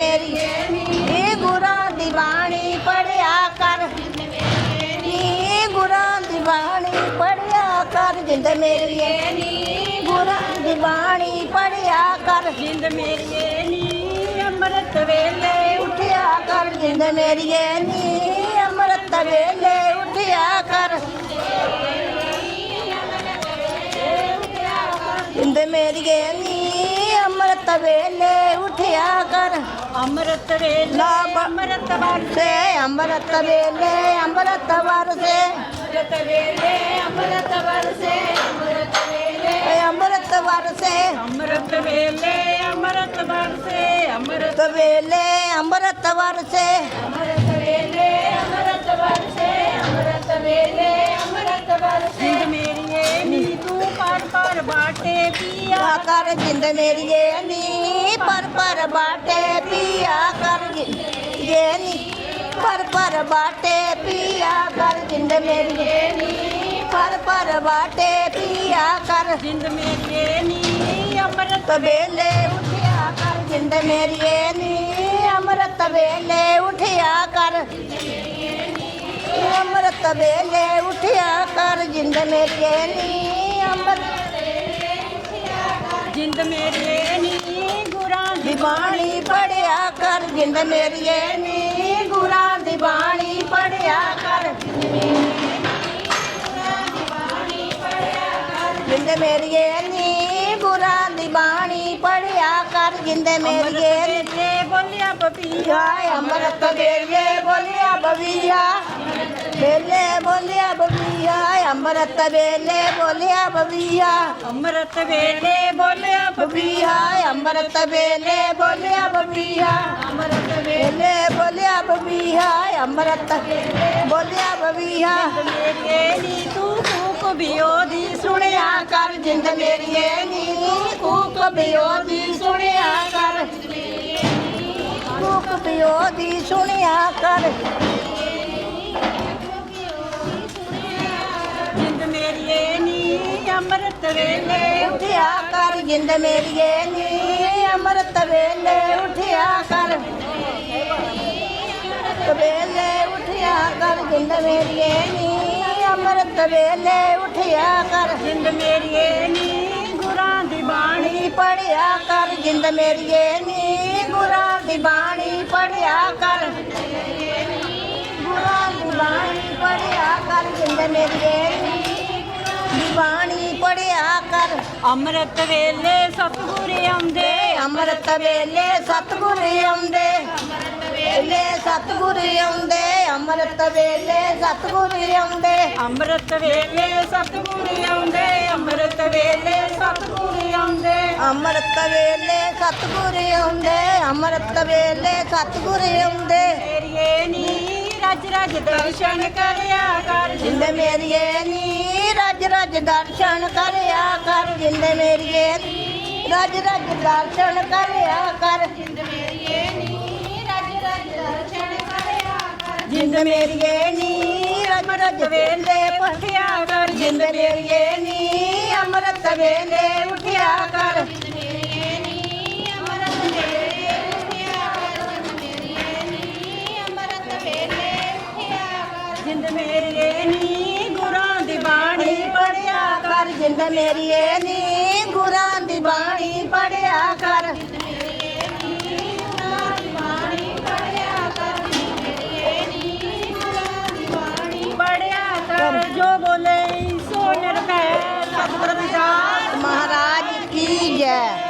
ਮੇਰੀ ਇਹ ਗੁਰਾਂ ਦੀ ਬਾਣੀ ਪੜਿਆ ਕਰ। ਨੀ ਗੁਰਾਂ ਦੀ ਬਾਣੀ ਪੜਿਆ ਕਰ, ਜਿੰਦ ਮੇਰੀ ਨੀ। ਗੁਰਾਂ ਦੀ ਬਾਣੀ ਪੜਿਆ ਕਰ, ਜਿੰਦ ਮੇਰੀ ਨੀ। ਅੰਮ੍ਰਿਤ ਵੇਲੇ ਉਠਿਆ ਕਰ, ਜਿੰਦ ਮੇਰੀ ਨੀ। ਅੰਮ੍ਰਿਤ ਵੇਲੇ ਉਠਿਆ ਕਰ। ਜਿੰਦ ਮੇਰੀ ਨੀ। ਅੰਮ੍ਰਿਤ ਵੇਲੇ ਉਠਿਆ ਕਰ। ਅੰਮ੍ਰਿਤ ਵੇਲੇ ਲਾਭ ਅੰਮ੍ਰਿਤ ਵਰਸੇ। ਸੇ ਅੰਮ੍ਰਿਤ ਵੇਲੇ ਅੰਮ੍ਰਿਤ ਵਰਸੇ। ਅੰਮ੍ਰਿਤ ਵੇਲੇ ਅੰਮ੍ਰਿਤ ਵਰਸੇ। ਅੰਮ੍ਰਿਤ ਵੇਲੇ। ਏ ਅੰਮ੍ਰਿਤ ਵਰਸੇ। ਅੰਮ੍ਰਿਤ ਵੇਲੇ ਅੰਮ੍ਰਿਤ ਵਰਸੇ। ਅੰਮ੍ਰਿਤ ਬਾਟੇ ਪੀਆ ਆ ਕਰ ਜਿੰਦ ਮੇਰੀਏ ਨੀ ਪਰ ਪਰ ਬਾਟੇ ਪੀਆ ਕਰ ਜੇ ਨੀ ਪਰ ਪਰ ਬਾਟੇ ਪੀਆ ਕਰ ਜਿੰਦ ਮੇਰੀਏ ਨੀ ਪਰ ਪਰ ਬਾਟੇ ਪੀਆ ਕਰ ਜਿੰਦ ਮੇਰੀਏ ਨੀ ਅੰਮ੍ਰਿਤ ਵੇਲੇ ਉਠਿਆ ਕਰ ਜਿੰਦ ਮੇਰੀਏ ਨੀ ਅੰਮ੍ਰਿਤ ਵੇਲੇ ਉਠਿਆ ਕਰ ਅੰਮ੍ਰਿਤ ਵੇਲੇ ਉਠਿਆ ਕਰ ਜਿੰਦ ਮੇਰੇ ਨੀ ਅੰਮ੍ਰਿਤ ਜਿੰਦ ਮੇਰੀਏ ਨੀ ਗੁਰਾਂ ਦੀ ਬਾਣੀ ਪੜਿਆ ਕਰ ਜਿੰਦ ਮੇਰੀਏ ਨੀ ਗੁਰਾਂ ਦੀ ਬਾਣੀ ਪੜਿਆ ਕਰ ਜਿੰਦ ਮੇਰੀਏ ਨੀ ਗੁਰਾਂ ਦੀ ਬਾਣੀ ਪੜਿਆ ਕਰ ਜਿੰਦ ਮੇਰੀਏ ਨੀ ਵੇਲੇ ਬੋਲਿਆ ਪਪੀਆ ਹਾਏ ਅੰਮ੍ਰਿਤ ਵੇਲੇ ਬੋਲਿਆ ਬਵੀਆ ਵੇਲੇ ਬੋਲਿਆ ਬਵੀਆ ਅੰਮ੍ਰਿਤ ਵੇਲੇ ਬੋਲਿਆ ਬਵੀਆ ਅੰਮ੍ਰਿਤ ਵੇਲੇ ਬੋਲਿਆ ਬਵੀਆ ਅੰਮ੍ਰਿਤ ਵੇਲੇ ਬੋਲਿਆ ਅੰਮ੍ਰਿਤ ਵੇਲੇ ਜਿੰਦ ਮੇਰੀਏ ਨੀ ਕੂਕ ਬਿਓ ਦੀ ਸੁਣਿਆ ਕਰ। ਕੂਕ ਬਿਓ ਦੀ ਸੁਣਿਆ ਕਰ। ਜਿੰਦ ਮੇਰੀਏ ਨੀ, ਅੰਮ੍ਰਿਤ ਵੇਲੇ ਉਠਿਆ ਕਰ। ਜਿੰਦ ਮੇਰੀਏ ਨੀ, ਅੰਮ੍ਰਿਤ ਵੇਲੇ ਉਠਿਆ ਕਰ। ਵੇਲੇ ਉਠਿਆ ਕਰ। ਜਿੰਦ ਮੇਰੀਏ ਨੀ, ਅੰਮ੍ਰਿਤ ਵੇਲੇ ਉਠਿਆ ਕਰ। ਜਿੰਦ ਮੇਰੀਏ ਨੀ ਗੁਰਾਂ ਦੀ ਬਾਣੀ ਪੜਿਆ ਕਰ ਜਿੰਦ ਮੇਰੀਏ ਨੀ ਗੁਰਾਂ ਦੀ ਬਾਣੀ ਪੜਿਆ ਕਰ। ਗੁਰਾਂ ਦੀ ਬਾਣੀ ਪੜਿਆ ਕਰ ਜਿੰਦ ਮੇਰੀਏ ਨੀ ਦੀ ਬਾਣੀ ਪੜਿਆ ਕਰ। ਅੰਮ੍ਰਿਤ ਵੇਲੇ ਸਤਿਗੁਰ ਆਉਂਦੇ। ਅੰਮ੍ਰਿਤ ਵੇਲੇ ਸਤਿਗੁਰ ਆਉਂਦੇ। ਵੇਲੇ ਸਤਿਗੁਰ ਆਉਂਦੇ ਅੰਮ੍ਰਿਤ ਵੇਲੇ ਸਤਿਗੁਰ ਆਉਂਦੇ। ਅੰਮ੍ਰਿਤ ਵੇਲੇ ਸਤਿਗੁਰ ਆਉਂਦੇ ਅੰਮ੍ਰਿਤ ਵੇਲੇ ਸਤਿਗੁਰ ਆਉਂਦੇ। ਅੰਮ੍ਰਿਤ ਵੇਲੇ ਸਤਿਗੁਰ ਆਉਂਦੇ ਅੰਮ੍ਰਿਤ ਵੇਲੇ ਸਤਿਗੁਰ ਆਉਂਦੇ। ਮੇਰੀਏ ਨੀ ਰਜ ਰਜ ਦਰਸ਼ਨ ਕਰਿਆ ਕਰ। ਜਿੰਦ ਮੇਰੀਏ ਨੀ ਰਜ ਰਜ ਦਰਸ਼ਨ ਕਰਿਆ ਕਰ। ਜਿੰਦ ਮੇਰੀਏ ਨੀ ਰਜ ਰਜ ਦਰਸ਼ਨ ਕਰਿਆ ਕਰ। ਜਿੰਦ ਮੇਰੀਏ ਨੀ ਜਿੰਦ ਮੇਰੀਏ ਨੀ ਰਜ ਰਜ ਵੇਲੇ ਉੱਠਿਆ ਕਰ ਜਿੰਦ ਮੇਰੀਏ ਨੀ ਅੰਮ੍ਰਿਤ ਵੇਲੇ ਉਠਿਆ ਕਰ ਜਿੰਦ ਮੇਰੀਏ ਨੀ ਗੁਰਾਂ ਦੀ ਬਾਣੀ ਪੜਿਆ ਕਰ ਜਿੰਦ ਮੇਰੀਏ ਨੀ ਗੁਰਾਂ ਦੀ ਬਾਣੀ ਪੜਿਆ ਕਰ ਸਤਿਗੁਰ ਮਹਾਰਾਜ ਕੀ ਜੈ